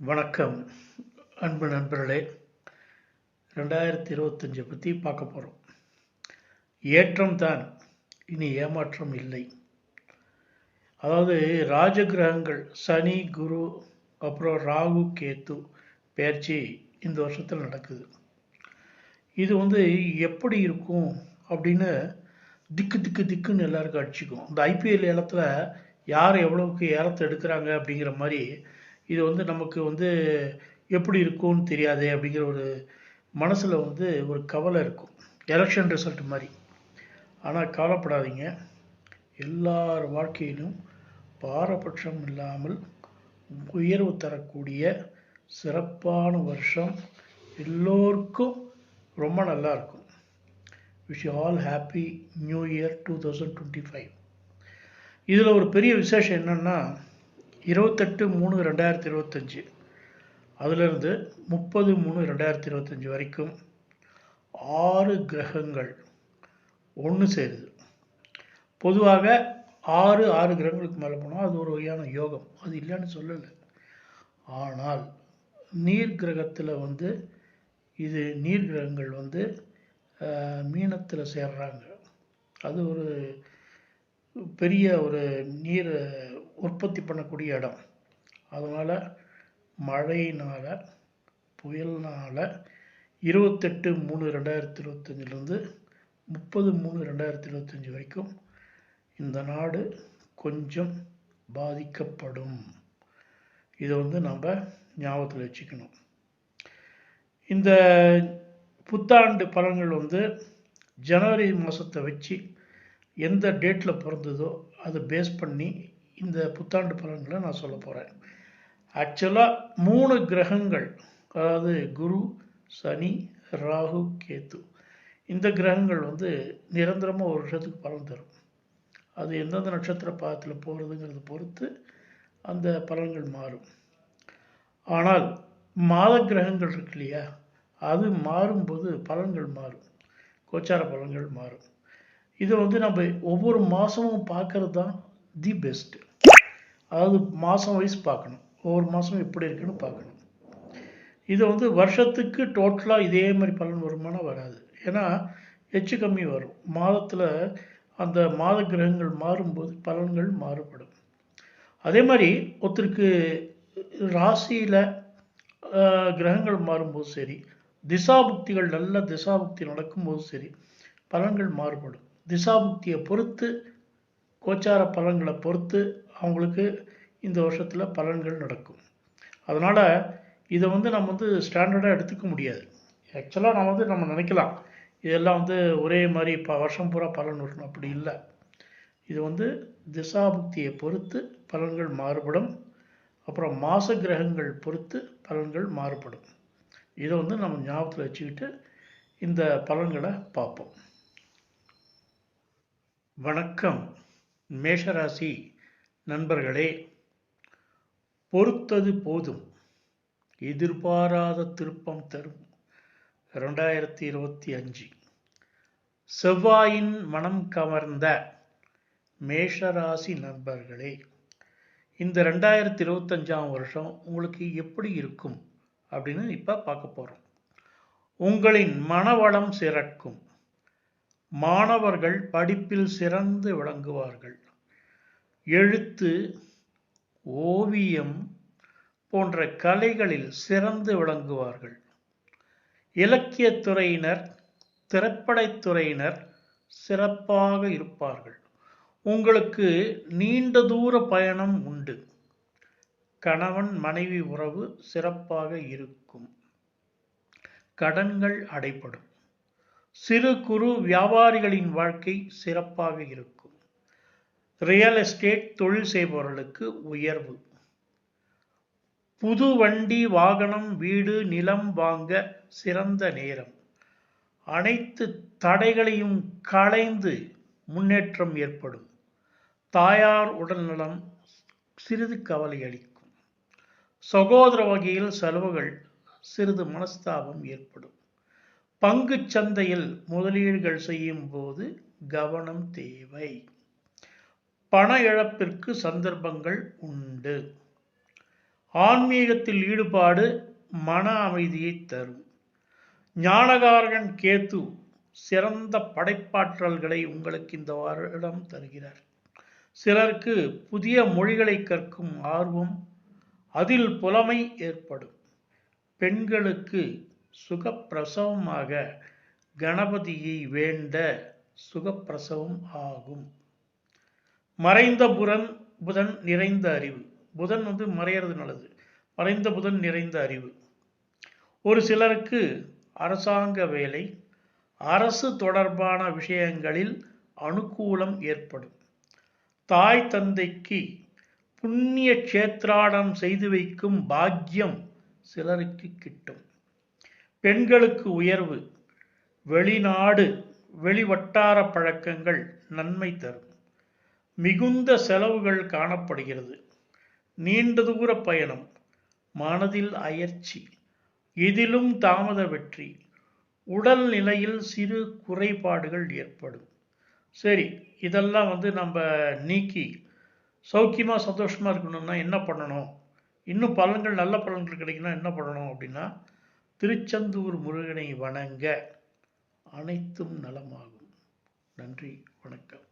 வணக்கம் அன்பு நண்பர்களே. ரெண்டாயிரத்தி இருபத்தஞ்சை பற்றி பார்க்க போகிறோம் ஏற்றம் தான் இனி ஏமாற்றம் இல்லை. அதாவது ராஜகிரகங்கள் சனி குரு அப்புறம் ராகு கேத்து பயிற்சி இந்த வருஷத்தில் நடக்குது. இது வந்து எப்படி இருக்கும் அப்படின்னு திக்கு திக்கு திக்குன்னு எல்லாருக்கும் அடிச்சுக்கும். இந்த ஐபிஎல் ஏலத்தில் யார் எவ்வளவுக்கு ஏலத்தை எடுக்கிறாங்க அப்படிங்கிற மாதிரி இது வந்து நமக்கு வந்து எப்படி இருக்கும்னு தெரியாது அப்படிங்கிற ஒரு மனசில் வந்து ஒரு கவலை இருக்கும். எலெக்ஷன் ரிசல்ட் மாதிரி. ஆனால் கவலைப்படாதீங்க. எல்லார் வாழ்க்கையிலும் பாரபட்சம் இல்லாமல் உயர்வு தரக்கூடிய சிறப்பான வருஷம் எல்லோருக்கும் ரொம்ப நல்லா இருக்கும். Wish all happy new year two thousand twenty five இதில் ஒரு பெரிய விசேஷம் என்னென்னா இருபத்தெட்டு மூணு ரெண்டாயிரத்தி இருபத்தஞ்சி. அதிலிருந்து முப்பது மூணு ரெண்டாயிரத்தி இருபத்தஞ்சி வரைக்கும் ஆறு கிரகங்கள் ஒன்று சேருது. பொதுவாக ஆறு ஆறு கிரகங்களுக்கு மேலே போனால் அது ஒரு வகையான யோகம். அது இல்லைன்னு சொல்லலை. ஆனால் நீர் கிரகத்தில் வந்து இது நீர் கிரகங்கள் வந்து மீனத்தில் சேர்றாங்க. அது ஒரு பெரிய ஒரு நீர் உற்பத்தி பண்ணக்கூடிய இடம். அதனால் மழையினால் புயல்னால் இருபத்தெட்டு மூணு ரெண்டாயிரத்தி இருபத்தஞ்சிலேருந்து முப்பது மூணு ரெண்டாயிரத்தி இருபத்தஞ்சி வரைக்கும் இந்த நாடு கொஞ்சம் பாதிக்கப்படும். இதை வந்து நம்ம ஞாபகத்தில் வச்சுக்கணும். இந்த புத்தாண்டு பலன்கள் வந்து ஜனவரி மாதத்தை வச்சு எந்த டேட்டில் பிறந்ததோ அதை பேஸ் பண்ணி இந்த புத்தாண்டு பலன்களை நான் சொல்ல போகிறேன் ஆக்சுவலாக மூணு கிரகங்கள் அதாவது குரு சனி ராகு கேத்து இந்த கிரகங்கள் வந்து நிரந்தரமாக ஒரு வருஷத்துக்கு பலன் தரும். அது எந்தெந்த நட்சத்திர பாதத்தில் போகிறதுங்கிறத பொறுத்து அந்த பலன்கள் மாறும். ஆனால் மாத கிரகங்கள் இருக்கு இல்லையா? அது மாறும்போது பலன்கள் மாறும். கோச்சார பலன்கள் மாறும். இதை வந்து நம்ம ஒவ்வொரு மாதமும் பார்க்கறது தான் தி பெஸ்ட்டு அதாவது மாதம் வைஸ் பார்க்கணும். ஒவ்வொரு மாதமும் எப்படி இருக்குன்னு பார்க்கணும். இது வந்து வருஷத்துக்கு டோட்டலாக இதே மாதிரி பலன் வருமானா வராது. ஏன்னா எச்சு கம்மி வரும். மாதத்தில் அந்த மாத கிரகங்கள் மாறும்போது பலன்கள் மாறுபடும். அதே மாதிரி ஒருத்தருக்கு ராசியில் கிரகங்கள் மாறும்போது சரி திசாபுக்திகள் நல்ல திசாபுக்தி நடக்கும்போது சரி பலன்கள் மாறுபடும். திசாபுக்தியை பொறுத்து கோச்சார பலன்களை பொறுத்து அவங்களுக்கு இந்த வருஷத்தில் பலன்கள் நடக்கும். அதனால் இதை வந்து நம்ம வந்து ஸ்டாண்டர்டாக எடுத்துக்க முடியாது. ஆக்சுவலாக நம்ம வந்து நம்ம நினைக்கலாம் இதெல்லாம் வந்து ஒரே மாதிரி இப்போ வருஷம் பூரா பலன் வரணும். அப்படி இல்லை. இது வந்து திசாபுக்தியை பொறுத்து பலன்கள் மாறுபடும். அப்புறம் மாச கிரகங்கள் பொறுத்து பலன்கள் மாறுபடும். இதை வந்து நம்ம ஞாபகத்தில் வச்சுக்கிட்டு இந்த பலன்களை பார்ப்போம். வணக்கம் மேஷராசி நண்பர்களே. பொறுத்தது போதும். எதிர்பாராத திருப்பம் தரும். ரெண்டாயிரத்தி இருபத்தி அஞ்சு. செவ்வாயின் மனம் கவர்ந்த மேஷராசி நண்பர்களே இந்த ரெண்டாயிரத்தி இருபத்தஞ்சாம் வருஷம் உங்களுக்கு எப்படி இருக்கும் அப்படின்னு இப்போ பார்க்க போகிறோம் உங்களின் மனவளம் சிறக்கும். மாணவர்கள் படிப்பில் சிறந்து விளங்குவார்கள். எழுத்து ஓவியம் போன்ற கலைகளில் சிறந்து விளங்குவார்கள். இலக்கியத்துறையினர் திரைப்படத்துறையினர் சிறப்பாக இருப்பார்கள். உங்களுக்கு நீண்ட தூர பயணம் உண்டு. கணவன் மனைவி உறவு சிறப்பாக இருக்கும். கடன்கள் அடைப்படும் சிறு குறு வியாபாரிகளின் வாழ்க்கை சிறப்பாக இருக்கும். ரியல் எஸ்டேட் தொழில் செய்பவர்களுக்கு உயர்வு. புது வண்டி வாகனம் வீடு நிலம் வாங்க சிறந்த நேரம். அனைத்து தடைகளையும் களைந்து முன்னேற்றம் ஏற்படும். தாயார் உடல்நலம் சிறிது கவலை அளிக்கும். சகோதர வகையில் செலவுகள் சிறிது மனஸ்தாபம் ஏற்படும். பங்கு சந்தையில் முதலீடுகள் செய்யும் போது கவனம் தேவை. பண இழப்பிற்கு சந்தர்ப்பங்கள் உண்டு. ஆன்மீகத்தில் ஈடுபாடு மன அமைதியை தரும். ஞானகாரகன் கேத்து சிறந்த படைப்பாற்றல்களை உங்களுக்கு இந்த வருடம் தருகிறார். சிலருக்கு புதிய மொழிகளை கற்கும் ஆர்வம் அதில் புலமை ஏற்படும். பெண்களுக்கு சுகப்பிரசவமாக கணபதியை வேண்ட சுகப்பிரசவம் ஆகும். மறைந்த புரன் புதன் நிறைந்த அறிவு. புதன் வந்து மறையிறது நல்லது. மறைந்த புதன் நிறைந்த அறிவு. ஒரு சிலருக்கு அரசாங்க வேலை அரசு தொடர்பான விஷயங்களில் அனுகூலம் ஏற்படும். தாய் தந்தைக்கு புண்ணிய கஷேத்ராடம் செய்து வைக்கும் பாக்கியம் சிலருக்கு கிட்டும். பெண்களுக்கு உயர்வு வெளிநாடு வெளிவட்டார பழக்கங்கள் நன்மை தரும். மிகுந்த செலவுகள் காணப்படுகிறது. நீண்ட தூர பயணம் மனதில் அயற்சி இதிலும் தாமத வெற்றி உடல் நிலையில் சிறு குறைபாடுகள் ஏற்படும். சரி இதெல்லாம் வந்து நம்ம நீக்கி சௌக்கியமாக சந்தோஷமாக இருக்கணும்னா என்ன பண்ணணும்? இன்னும் பலன்கள் நல்ல பலன்கள் கிடைக்கணும் என்ன பண்ணணும் அப்படின்னா திருச்செந்தூர் முருகனை வணங்க அனைத்தும் நலமாகும். நன்றி வணக்கம்.